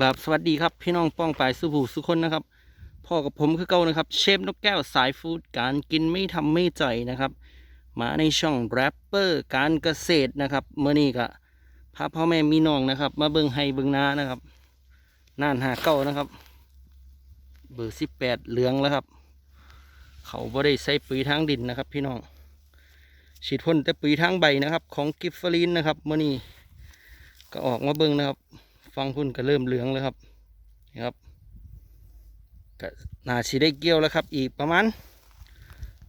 กราบสวัสดีครับพี่น้องป้องปายสุภูสุคนนะครับพ่อกับผมคือเก่านะครับ เชฟนกแก้วสายฟู้ดการกินไม่ทำไม่ใจนะครับ มาในช่องแรปเปอร์การเกษตรนะครับเมื่อนี้ก็พาพ่อแม่มีน้องนะครับ มาเบิ่งไฮเบิ่งนานะครับน่านหาเก้านะครับ เบอร์สิบแปดเหลืองแล้วครับ เขาบ่ได้ใส่ปุ๋ยทางดินนะครับ พี่น้องฉีดพ่นแต่ปุ๋ยทางใบนะครับ ของกิฟฟลินนะครับเมื่อนี้ก็ออกมาเบิ่งนะครับ ฟังพุ่นก็เริ่มเหลืองแล้วครับนี่ครับก็น่าสิได้เกี่ยวแล้วครับ อีกประมาณ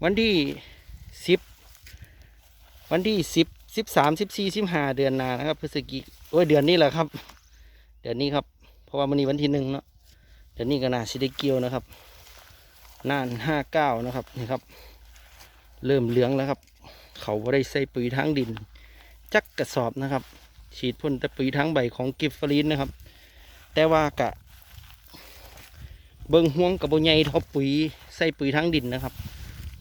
วันที่สิบวันที่สิบสิบสามสิบสี่สิบห้าเดือนหนานะครับพฤศจิกโอ้ยเดือนนี้แหละครับ เดือนนี้ครับ เพราะว่ามันนี้วันที่หนึ่งเนาะเดือนนี้ก็น่าสิได้เกี่ยวนะครับน่านห้าเก้านะครับนี่ครับ เริ่มเหลืองแล้วครับ เขาบ่ได้ใส่ปุ๋ยทางดิน จักกระสอบนะครับ ฉีดพ่นต่ปุ๋ยทั้งใบของกิฟฟรีนนะครับ แต่ว่ากะ เบิ้งห่วงกับโบใหญ่ทอปุ๋ยใส่ปุ๋ยทั้งดินนะครับ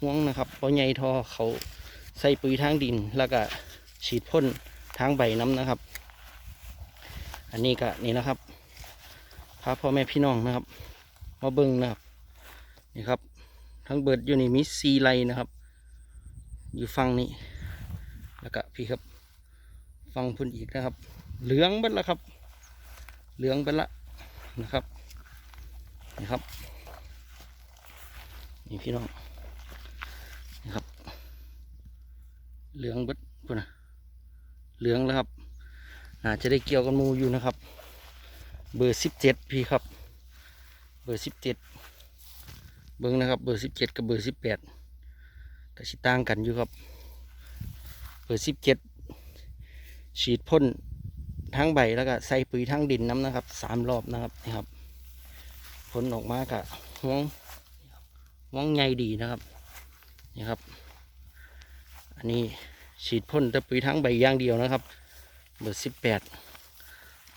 ห่วงนะครับโบใหญ่ทอเขาใส่ปุ๋ยทั้งดิน แล้วก็ฉีดพ่นทางใบน้ำนะครับ อันนี้ก็นี่นะครับพาพ่อแม่พี่น้องนะครับ มาเบิ้งนะครับนี่ครับ ทั้งเบิดอยู่ในมิสซีไลนะครับ อยู่ฝั่งนี้แล้วก็พี่ครับ ฟังพุ่นอีกนะครับ เหลืองเบิดแล้วครับ เหลืองเบิดละนะครับนี่ครับนี่พี่น้องนี่ครับ เหลืองเบิดพุ่นนะเหลืองแล้วครับน่าจจะได้เกี่ยวกับหมูอยู่นะครับ เบอร์สิบเจ็ดพี่ครับ เบอร์สิบเจ็ดเบิ้งนะครับ เบอร์สิบเจ็ดกับเบอร์สิบแปดก็ชิต่างกันอยู่ครับ เบอร์สิบเจ็ด ฉีดพ่นทั้งใบแล้วก็ใส่ปุ๋ยทั้งดินน้ำนะครับสามรอบนะครับนี่ครับ ผลออกมากะห่วงห่วงใหญ่ดีนะครับนี่ครับ อันนี้ฉีดพ่นแต่ปุ๋ยทั้งใบอย่างเดียวนะครับ เบอร์สิบแปด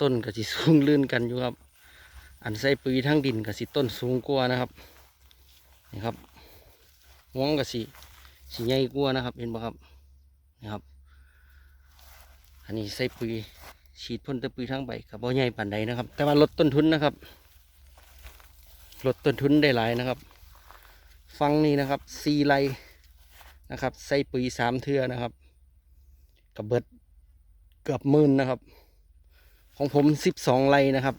ต้นก็สิสูงลื่นกันอยู่ครับ อันใส่ปุ๋ยทั้งดินก็สิต้นสูงกว่านะครับนี่ครับห่วงก็สิสิใหญ่กว่านะครับ เห็นไหมครับนี่ครับ อันนี้ใส่ปุ๋ยฉีดพ่นต่ปุ๋ยทั้งใบกับบ่ใหญ่ปานใดนะครับ แต่ว่าลดต้นทุนนะครับ ลดต้นทุนได้หลายนะครับ ฟังนี่นะครับซีไรนะครับ ใส่ปุ๋ยสามเทือนะครับกับเบิดเกือบหมื่นนะครับ ของผมสิบสองไรนะครับ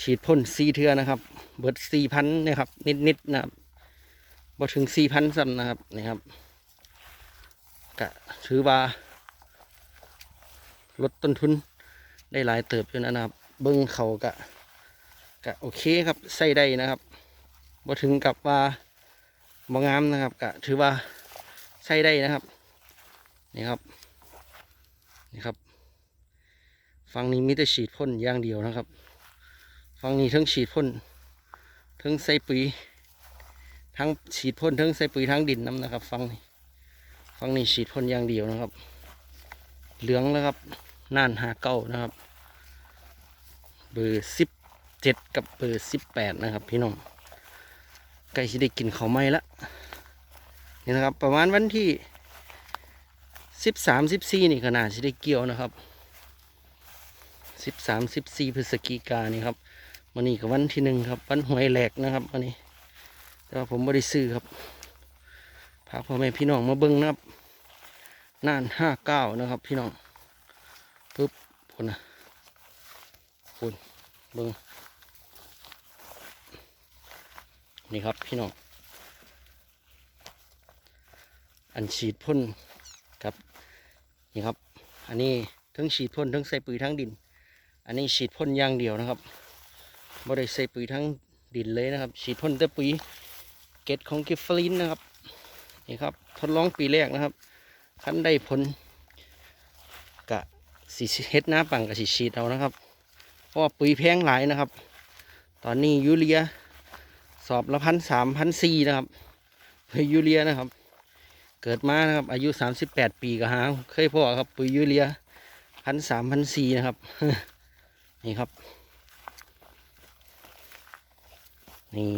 ฉีดพ่นซีเทือนะครับ เบิดสี่พันนะครับ นิดๆนะครับบ่ถึงสี่พันซ้ำนะครับนี่ครับก็ถือว่า ลดต้นทุนได้หลายเติบอยู่นะครับ เบิ้งเขากะกะโอเคครับใส่ได้นะครับบ่ถึงกับว่าบ่งามนะครับกะถือว่าใส่ได้นะครับนี่ครับนี่ครับฝั่งนี้มีแต่ฉีดพ่นอย่างเดียวนะครับฝั่งนี้ทั้งฉีดพ่นทั้งใส่ปุ๋ยทั้งฉีดพ่นทั้งใส่ปุ๋ยทั้งดินน้ำนะครับฝั่งนี้ฝั่งนี้ฉีดพ่นอย่างเดียวนะครับ เหลืองแล้วครับ น่านหาเก้านะครับ เบอร์สิบเจ็ดกับเบอร์สิบแปดนะครับ พี่น้องใกล้จะได้กินเขาวไหม้ละนี่นะครับ ประมาณวันที่สิบสามสิบสี่นี่ขนาดจะได้เกี่ยวนะครับสิบสามสิบสี่พฤศจิกานนี่ครับวันนี้กับวันที่หนึ่งครับ วันหวยแหลกนะครับวันนี้ แต่ว่าผมไม่ได้ซื้อครับพาพ่อแม่พี่น้องมาเบิ้งนะครับน่านห้าเก้านะครับ พี่น้อง ปึ๊บพุ่นนะพุ่นเบิ้งนี่ครับพี่น้อง อันฉีดพ่นครับ นี่ครับ อันนี้ทั้งฉีดพ่นทั้งใส่ปุ๋ยทั้งดิน อันนี้ฉีดพ่นอย่างเดียวนะครับไม่ได้ใส่ปุ๋ยทั้งดินเลยนะครับ ฉีดพ่นแต่ปุ๋ยเกตของกิฟฟลินนะครับ นี่ครับ ทดลองปีแรกนะครับคันได้ผล สีเฮ็ดหน้าปังกับสีฉีดเอานะครับ เพราะว่าปุ๋ยแพงหลายนะครับ ตอนนี้ยูเรีย สอบละพันสามพันสี่นะครับปุ๋ยยูเรียนะครับ เกิดมานะครับ อายุสามสิบแปดปีก็หาเคยพ่อครับ ปุ๋ยยูเรียพันสามพันสี่นะครับ นี่ครับ นี่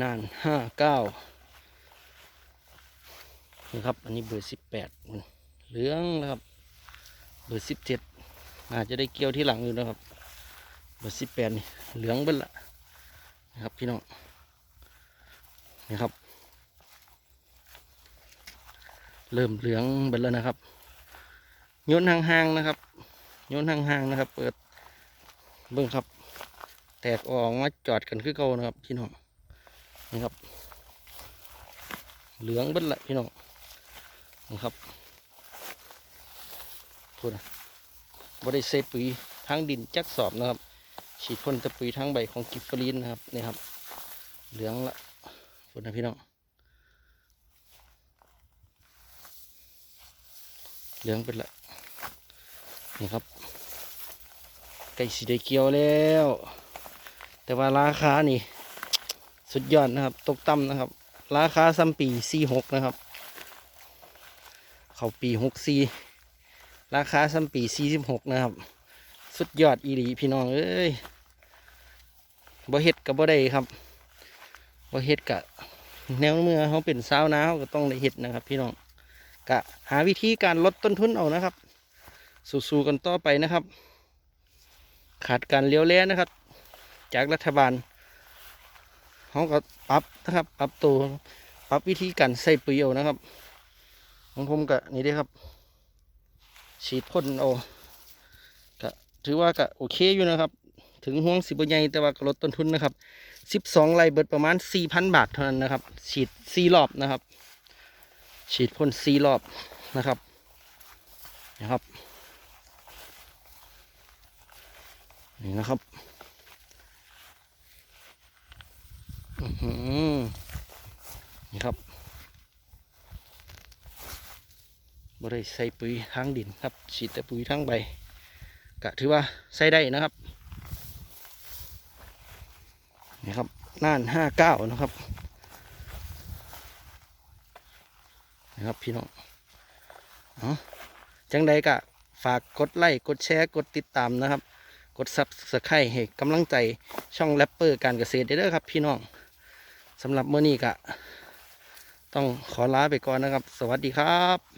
นั่นห้าเก้านี่ครับ อันนี้เบอร์สิบแปดเหลืองนะครับ เบอร์สิบเจ็ดอาจจะได้เกี่ยวที่หลังอยู่นะครับ เบอร์สิบแปดนี่เหลืองเบิ้ลละนะครับพี่น้องนี่ครับ เริ่มเหลืองเบิ้ลแล้วนะครับโยนห่างๆนะครับโยนห่างๆนะครับ เปิดเบิ้งครับ แตกออกมาจอดกันคือเก่านะครับพี่น้องนี่ครับ เหลืองเบิ้ลละพี่น้องนะครับ พูดนะบริเซปุ๋ยทั้งดินจักสอบนะครับ ฉีดพ่นตะปุ๋ยทั้งใบของกิฟฟรีนนะครับนี่ครับ เหลืองละพูดนะพี่น้องเหลืองเป็นละนี่ครับไก่สีได้เกียวแล้ว แต่ว่าราคานี่ สุดยอดนะครับ ตกต่ำนะครับ ราคาซัมปีสี่หกนะครับ เขาปีหกสี่ ราคาซัมปีสี่สิบหกนะครับ สุดยอดอีหลีพี่น้องเอ้ยบ่เฮ็ดกับบ่ได้ครับบ่เฮ็ดกะแนวเมื่อเขาเป็นสาวนาเขาก็ต้องได้เฮ็ดนะครับ พี่น้องกะหาวิธีการลดต้นทุนเอานะครับ สู้ๆกันต่อไปนะครับ ขาดการเลี้ยวแล่นะครับ จากรัฐบาลเขาก็ปรับนะครับ ปรับตัวปรับวิธีการใส่ปุ๋ยเอานะครับของผมก็นี่เด้ครับ ฉีดพ่นเอาก็ถือว่าก็โอเคอยู่นะครับ ถึงห่วงสิบใหญ่แต่ว่าก็ลดต้นทุนนะครับสิบสองไร่เบิดประมาณสี่พันบาทเท่านั้นนะครับ ฉีดสี่รอบนะครับ ฉีดพ่นสี่รอบนะครับนะครับนี่นะครับอื้อหือนี่ครับ บริใส่ปุ๋ยทางดินครับฉีดแต่ปุ๋ยทางใบกะถือว่าใส่ได้นะครับนี่ครับน่านห้าเก้านะครับนะครับพี่น้องเอาจังใดกะฝากกดไลค์กดแชร์กดติดตามนะครับ กดซับสไครต์ให้กำลังใจช่องแรปเปอร์การเกษตรได้เด้อครับ พี่น้องสำหรับเมื่อนี้ก็ต้องขอลาไปก่อนนะครับ สวัสดีครับ